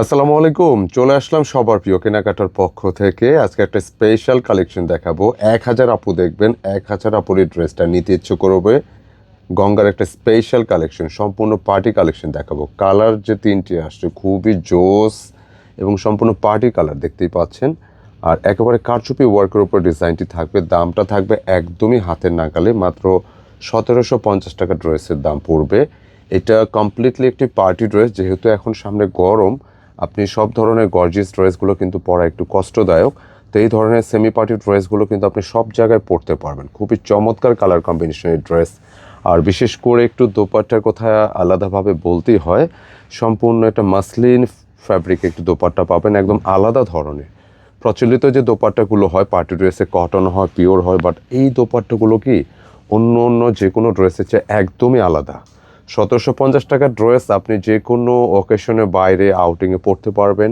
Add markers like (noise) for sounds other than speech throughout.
আসসালামু আলাইকুম। চলে আসলাম সবার প্রিয় কেনাকাটার পক্ষ থেকে। আজকে একটা স্পেশাল কালেকশন দেখাবো। এক হাজার আপু দেখবেন, এক হাজার আপুর এই ড্রেসটা নিতে ইচ্ছে করবে। গঙ্গার একটা স্পেশাল কালেকশন সম্পূর্ণ পার্টি কালেকশন দেখাবো। কালার যে তিনটি আসছে, খুবই জোস এবং সম্পূর্ণ পার্টি কালার দেখতেই পাচ্ছেন। আর একেবারে কারচুপি ওয়ার্কের উপর ডিজাইনটি থাকবে। দামটা থাকবে একদমই হাতের নাগালে, মাত্র সতেরোশো পঞ্চাশ টাকা ড্রেসের দাম পড়বে। এটা কমপ্লিটলি একটি পার্টি ড্রেস যেহেতু এখন সামনে গরম আপনি সব ধরনের গর্জিয়াস ড্রেসগুলো কিন্তু পরা একটু কষ্টদায়ক। তো এই ধরনের সেমি পার্টি ড্রেসগুলো কিন্তু আপনি সব জায়গায় পরতে পারবেন। খুবই চমৎকার কালার কম্বিনেশনের ড্রেস আর বিশেষ করে একটু দোপাট্টার কথা আলাদাভাবে বলতেই হয়, সম্পূর্ণ একটা মাসলিন ফ্যাব্রিক একটু দোপাট্টা পাবেন, একদম আলাদা ধরনের। প্রচলিত যে দোপাট্টাগুলো হয় পার্টি ড্রেসে কটন হয় পিওর হয় বাট এই দোপাট্টাগুলো কি অন্য অন্য যে কোনো ড্রেসের চেয়ে একদমই আলাদা। সতেরোশো পঞ্চাশ টাকার ড্রেস আপনি যে কোনো অকেশনে বাইরে আউটিংয়ে পড়তে পারবেন।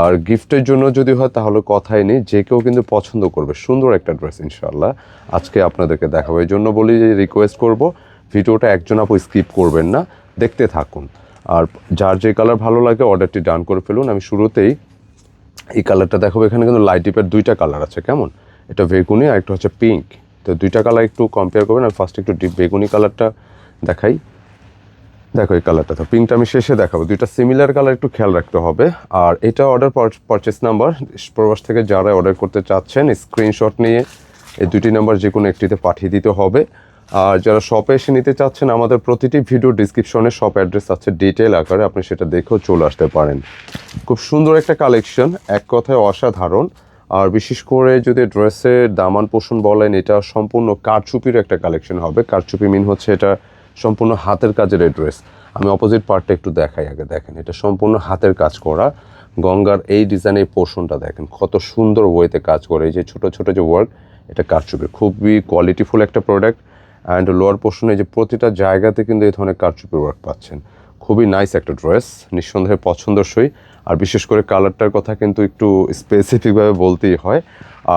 আর গিফটের জন্য যদি হয় তাহলে কথাই নেই, যে কেউ কিন্তু পছন্দ করবে। সুন্দর একটা ড্রেস ইনশাল্লাহ আজকে আপনাদেরকে দেখাবো, এই জন্য বলি যে রিকোয়েস্ট করব। ভিডিওটা একজন আপু স্কিপ করবেন না, দেখতে থাকুন। আর যার যে কালার ভালো লাগে অর্ডারটি ডান করে ফেলুন। আমি শুরুতেই এই কালারটা দেখাবো। এখানে কিন্তু লাইট ডিপের দুইটা কালার আছে, কেমন? এটা বেগুনি আর একটা হচ্ছে পিঙ্ক তো দুইটা কালার একটু কম্পেয়ার করবেন। আমি ফার্স্ট একটু ডিপ বেগুনি কালারটা দেখাই। দেখো এই কালারটা তো। পিঙ্কটা আমি শেষে দেখাবো। দুইটা সিমিলার কালার একটু খেয়াল রাখতে হবে। আর এটা অর্ডার পারচেস নাম্বার প্রবাস থেকে যারা অর্ডার করতে চাচ্ছেন স্ক্রিনশট নিয়ে এই দুটি নাম্বার যে কোনো একটিতে পাঠিয়ে দিতে হবে। আর যারা শপে এসে নিতে চাচ্ছেন, আমাদের প্রতিটি ভিডিও ডিসক্রিপশনে শপ অ্যাড্রেস আছে ডিটেল আকারে। আপনি সেটা দেখেও চলে আসতে পারেন। খুব সুন্দর একটা কালেকশন এক কথায় অসাধারণ। আর বিশেষ করে যদি ড্রেসের দামান পোষণ বলেন, এটা সম্পূর্ণ কারচুপির একটা কালেকশন হবে। কারচুপি মিন হচ্ছে এটা সম্পূর্ণ হাতের কাজের এই ড্রেস আমি অপোজিট পার্টটা একটু দেখাই আগে, দেখেন, এটা সম্পূর্ণ হাতের কাজ করা। গঙ্গার এই ডিজাইনের পোর্শনটা দেখেন, কত সুন্দর ওয়েতে কাজ করে। এই যে ছোট, ছোটো যে ওয়ার্ক এটা কারচুপি। খুবই কোয়ালিটিফুল একটা প্রোডাক্ট অ্যান্ড লোয়ার পোর্শনে যে প্রতিটা জায়গাতে কিন্তু এই ধরনের কারচুপির ওয়ার্ক পাচ্ছেন। খুবই নাইস একটা ড্রেস নিঃসন্দেহে পছন্দসই। আর বিশেষ করে কালারটার কথা কিন্তু একটু স্পেসিফিকভাবে বলতেই হয়।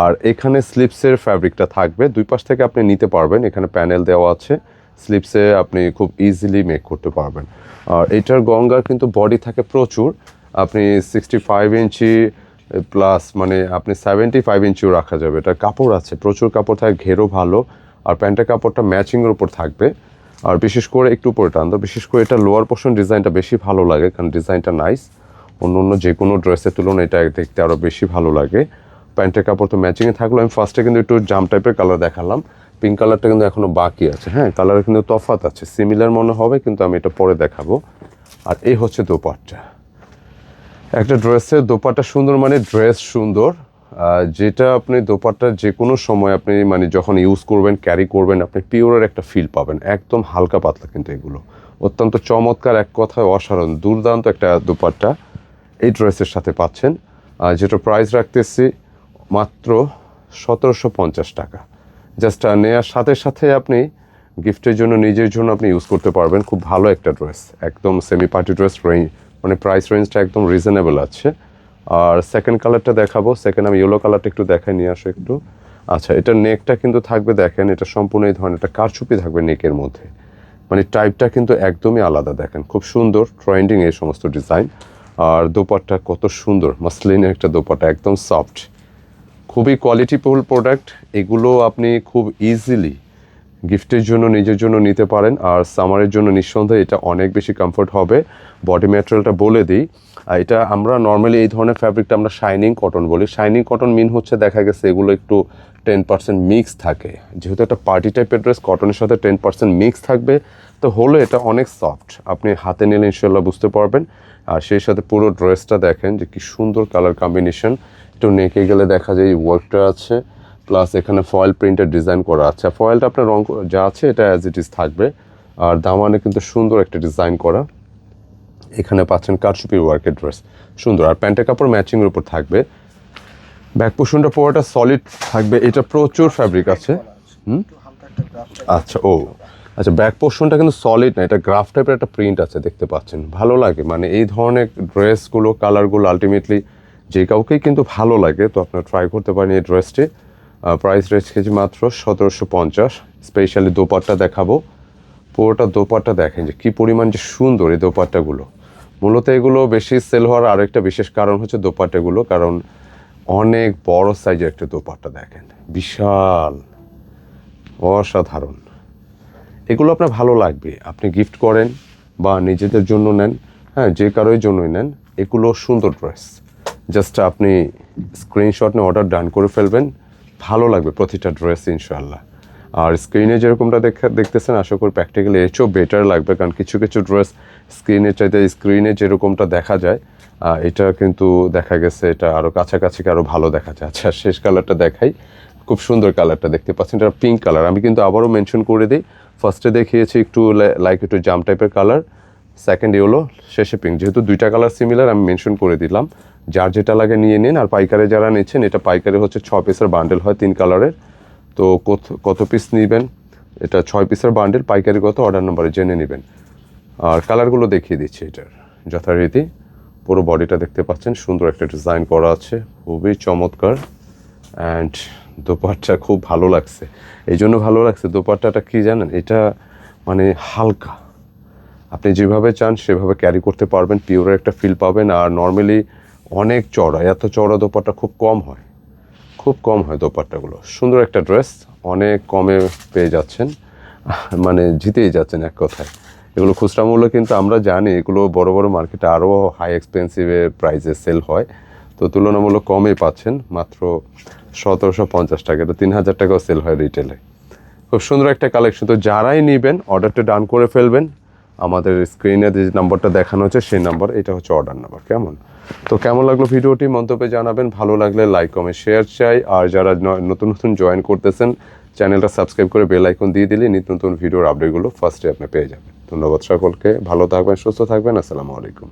আর এখানে স্লিপসের ফ্যাব্রিকটা থাকবে। দুই পাশ থেকে আপনি নিতে পারবেন। এখানে প্যানেল দেওয়া আছে। স্লিপসে আপনি খুব ইজিলি মেক করতে পারবেন। আর এটার গঙ্গার কিন্তু বডি থাকে প্রচুর। আপনি সিক্সটি ফাইভ ইঞ্চি প্লাস মানে আপনি সেভেন্টি ফাইভ ইঞ্চিও রাখা যাবে। এটা কাপড় আছে, প্রচুর কাপড় থাকে, ঘেরও ভালো। আর প্যান্টের কাপড়টা ম্যাচিংয়ের উপর থাকবে। আর বিশেষ করে একটু উপরে টানতো বিশেষ করে এটা লোয়ার পোর্শন ডিজাইনটা বেশি ভালো লাগে, কারণ ডিজাইনটা নাইস অন্য অন্য যে কোনো ড্রেসের তুলনায় এটা দেখতে আরও বেশি ভালো লাগে। প্যান্টের কাপড় তো ম্যাচিংয়ে থাকল, আমি ফার্স্টে কিন্তু একটু জাম টাইপের কালার দেখালাম। পিঙ্ক কালারটা কিন্তু এখনও বাকি আছে। হ্যাঁ কালারে কিন্তু তফাত আছে। সিমিলার মনে হবে, কিন্তু আমি এটা পরে দেখাবো। আর এই হচ্ছে দোপাট্টা। একটা ড্রেসের দোপাট্টা সুন্দর মানে ড্রেস সুন্দর। যেটা আপনি দোপাট্টার যে কোনো সময় আপনি মানে যখন ইউজ করবেন ক্যারি করবেন, আপনি পিওরের একটা ফিল পাবেন। একদম হালকা পাতলা কিন্তু এগুলো। অত্যন্ত চমৎকার, এক কথায় অসাধারণ, দুর্দান্ত একটা দোপাট্টা এই ড্রেসের সাথে পাচ্ছেন। যেটা প্রাইস রাখতেছি মাত্র সতেরোশো পঞ্চাশ টাকা। জাস্ট নেওয়ার সাথে সাথে আপনি গিফটের জন্য, নিজের জন্য আপনি ইউজ করতে পারবেন। খুব ভালো একটা ড্রেস একদম সেমি পার্টি ড্রেস রেঞ্জ মানে প্রাইস রেঞ্জটা একদম রিজনেবল আছে। আর সেকেন্ড কালারটা দেখাবো। সেকেন্ড আমি ইয়েলো কালারটা একটু দেখাই, নিয়ে আসো একটু। আচ্ছা এটা নেকটা কিন্তু থাকবে, দেখেন, এটা সম্পূর্ণ এই ধরনের একটা কারচুপি থাকবে নেকের মধ্যে। মানে টাইপটা কিন্তু একদমই আলাদা, দেখেন, খুব সুন্দর ট্রেন্ডিং এই সমস্ত ডিজাইন আর দোপাট্টা কত সুন্দর, মাসলিনের একটা দোপাট্টা, একদম সফট খুবই কোয়ালিটিফুল প্রোডাক্ট এগুলো আপনি খুব ইজিলি গিফটের জন্য, নিজের জন্য নিতে পারেন। আর সামারের জন্য নিঃসন্দেহে এটা অনেক বেশি কমফোর্ট হবে। বডি ম্যাটেরিয়ালটা বলে দিই এটা আমরা নর্মালি এই ধরনের ফ্যাব্রিকটা আমরা শাইনিং কটন বলি। শাইনিং কটন মিন হচ্ছে দেখা গেছে এগুলো একটু টেন পার্সেন্ট মিক্স থাকে। যেহেতু একটা পার্টি টাইপের ড্রেস কটনের সাথে টেন পার্সেন্ট মিক্স থাকবে, তো হলো এটা অনেক সফট আপনি হাতে নিলে ইনশাল্লাহ বুঝতে পারবেন। আর সেই সাথে পুরো ড্রেসটা দেখেন যে কি সুন্দর কালার কম্বিনেশন একটু নেকে গেলে দেখা যায় এই ওয়ার্কটা আছে প্লাস এখানে ফয়েল প্রিন্টের ডিজাইন করা আছে। ফয়েলটা আপনার রং যা আছে এটা অ্যাজ ইট ইজ থাকবে। আর দামানে কিন্তু সুন্দর একটা ডিজাইন করা। এখানে পাচ্ছেন কারচুপি ওয়ার্কের ড্রেস সুন্দর। আর প্যান্টের কাপড় ম্যাচিংয়ের উপর থাকবে। ব্যাক পোষণটা পুরোটা সলিড থাকবে। এটা প্রচুর ফ্যাব্রিক আছে। হুম? আচ্ছা ও। আচ্ছা ব্যাক পোর্শনটা কিন্তু সলিড না। এটা গ্রাফ টাইপের একটা প্রিন্ট আছে, দেখতে পাচ্ছেন। ভালো লাগে। মানে এই ধরনের ড্রেসগুলো কালারগুলো আলটিমেটলি যে কাউকেই কিন্তু ভালো লাগে, তো আপনারা ট্রাই করতে পারেন এই ড্রেসটি প্রাইস রেখেছি মাত্র সতেরোশো পঞ্চাশ। স্পেশালি দোপাট্টা দেখাবো। পুরোটা দোপাট্টা দেখেন যে কী পরিমাণ যে সুন্দর এই দোপাট্টাগুলো। মূলত এগুলো বেশি সেল হওয়ার আরেকটা বিশেষ কারণ হচ্ছে দোপাট্টাগুলো, কারণ অনেক বড় সাইজের একটা দোপাট্টা দেখেন। বিশাল, অসাধারণ। এগুলো আপনার ভালো লাগবে। আপনি গিফট করেন বা নিজেদের জন্য নেন হ্যাঁ যে কারোর জন্যই নেন, এগুলো সুন্দর ড্রেস জাস্ট আপনি স্ক্রিনশট নিয়ে অর্ডার ডান করে ফেলবেন। ভালো লাগবে প্রতিটা ড্রেস ইনশাল্লাহ আর স্ক্রিনে যেরকমটা দেখা, দেখতেছেন, আশা করি প্র্যাকটিক্যালি এর বেটার লাগবে। কারণ কিছু কিছু ড্রেস স্ক্রিনের চাইতে স্ক্রিনে যেরকমটা দেখা যায় এটা কিন্তু দেখা গেছে, এটা আরও কাছাকাছি আরও ভালো দেখা যায়। আচ্ছা শেষ কালারটা দেখাই। খুব সুন্দর কালারটা দেখতে পাচ্ছেন। এটা পিঙ্ক কালার আমি কিন্তু আবারও মেনশন করে দিই। ফার্স্টে দেখিয়েছি একটু লাইক একটু জাম টাইপের কালার সেকেন্ড ইয়েলো শেষে পিঙ্ক যেহেতু দুইটা কালার সিমিলার আমি মেনশন করে দিলাম। যার যেটা লাগে নিয়ে নিন। আর পাইকারে যারা নিচ্ছেন, এটা পাইকারে হচ্ছে ছ পিসের বান্ডেল হয় তিন কালারের তো কত কত পিস নেবেন? এটা ছয় পিসের বান্ডেল পাইকারি কত? অর্ডার নাম্বারে জেনে নেবেন। আর কালারগুলো দেখিয়ে দিচ্ছি এটার। যথারীতি পুরো বডিটা দেখতে পাচ্ছেন। সুন্দর একটা ডিজাইন করা আছে। খুবই চমৎকার। অ্যান্ড দোপাট্টা খুব ভালো লাগছে। এই জন্য ভালো লাগছে। দোপাট্টাটা কী জানেন? এটা মানে হালকা। আপনি যেভাবে চান সেভাবে ক্যারি করতে পারবেন পিওরের একটা ফিল পাবেন। আর নর্মালি অনেক চড়া এত চড়া দোপাট্টা খুব কম হয়। খুব কম হয় দোপাট্টাগুলো। সুন্দর একটা ড্রেস অনেক কমে পেয়ে যাচ্ছেন। (laughs) মানে জিতেই যাচ্ছেন এক কথায়। এগুলো খুচরা মূল্য কিন্তু আমরা জানি, এগুলো বড় বড় মার্কেটে আরও হাই এক্সপেন্সিভে প্রাইসে সেল হয়। তো তুলনামূলক কমই পাচ্ছেন, মাত্র সতেরোশো পঞ্চাশ টাকা এটা তিন হাজার টাকাও সেল হয় রিটেলে খুব সুন্দর একটা কালেকশন তো যারাই নেবেন অর্ডারটা ডান করে ফেলবেন। আমাদের স্ক্রিনে যে নাম্বারটা দেখানো হচ্ছে, সেই নাম্বার এটা হচ্ছে অর্ডার নাম্বার কেমন? তো কেমন লাগল ভিডিওটি? মন্তব্যে জানাবেন। ভালো লাগলে লাইক কমে শেয়ার চাই। আর যারা নতুন নতুন জয়েন করতেছেন চ্যানেলটা সাবস্ক্রাইব করে বেল আইকন দিয়ে দিলে নিত্য নতুন ভিডিওর আপডেটগুলো ফার্স্টে আপনি পেয়ে যাবেন। ধন্যবাদ সকলকে। ভালো থাকবেন, সুস্থ থাকবেন। আসসালামু আলাইকুম।